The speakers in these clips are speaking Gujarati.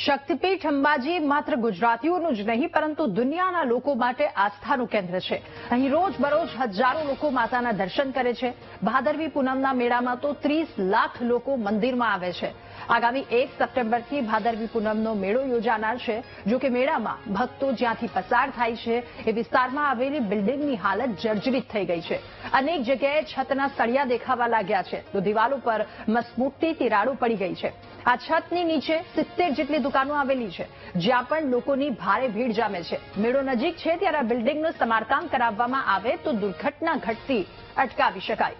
શક્તિપીઠ અંબાજી માત્ર ગુજરાતીઓનું જ નહીં, પરંતુ દુનિયાના લોકો માટે આસ્થાનું કેન્દ્ર છે. અહીં રોજબરોજ હજારો લોકો માતાના દર્શન કરે છે. ભાદરવી પૂનમના મેળામાં તો ત્રીસ લાખ લોકો મંદિરમાં આવે છે. આગામી એક સપ્ટેમ્બરથી ભાદરવી પૂનમનો મેળો યોજાનાર છે, જો કે મેળામાં ભક્તો જ્યાંથી પસાર થાય છે, એ વિસ્તારમાં આવેલી બિલ્ડિંગની હાલત જર્જરિત થઈ ગઈ છે. અનેક જગ્યાએ છતના સળિયા દેખાવા લાગ્યા છે. તો દિવાલો પર મસમોટી તિરાડો પડી ગઈ છે. આ છતની નીચે સિત્તેર જેટલી દુકાનો આવેલી છે જ્યાં પણ લોકોની ભારે ભીડ જામે છે. મેળો નજીક છે ત્યારે આ બિલ્ડિંગનું સમારકામ કરાવવામાં આવે તો દુર્ઘટના ઘટતી અટકાવી શકાય.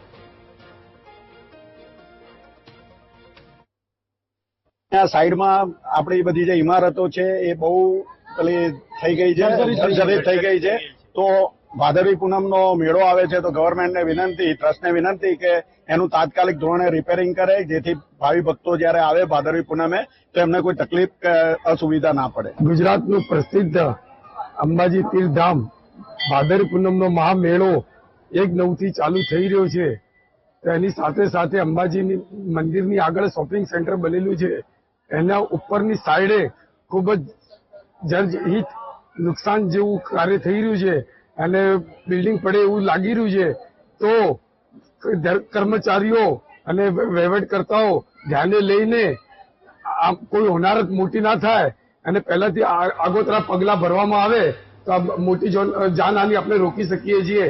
આ સાઈડમાં આપણી બધી જે ઇમારતો છે એ બહુ પેલી થઈ ગઈ છે થઈ ગઈ છે. તો ભાદરવી પૂનમનો મેળો આવે છે તો ગવર્મેન્ટને વિનંતી, ટ્રસ્ટને વિનંતી કે એનું તાત્કાલિક ધોરણે રિપેરિંગ કરે, જેથી ભાવિ ભક્તો જ્યારે આવે ભાદરવી પૂનમે, તો એમને કોઈ તકલીફ કે અસુવિધા ના પડે. ગુજરાતનું પ્રસિદ્ધ અંબાજી તીર્થધામ ભાદરવી પૂનમનો મહામેળો એક નવથી ચાલુ થઈ રહ્યો છે. તો એની સાથે સાથે અંબાજીની મંદિરની આગળ શોપિંગ સેન્ટર બનેલું છે. એના ઉપરની સાઈડે ખૂબ જ જર્જહિત નુકસાન જેવું કાર્ય થઈ રહ્યું છે. અને બિલ્ડિંગ પડે એવું લાગી રહ્યું છે, તો કર્મચારીઓ અને વહીવટકર્તાઓ ધ્યાને લઈને આ કોઈ હોનારત મોટી ના થાય અને પહેલાથી આગોતરા પગલા ભરવામાં આવે, તો આ મોટી જાનહાનિ આપણે રોકી શકીએ છીએ.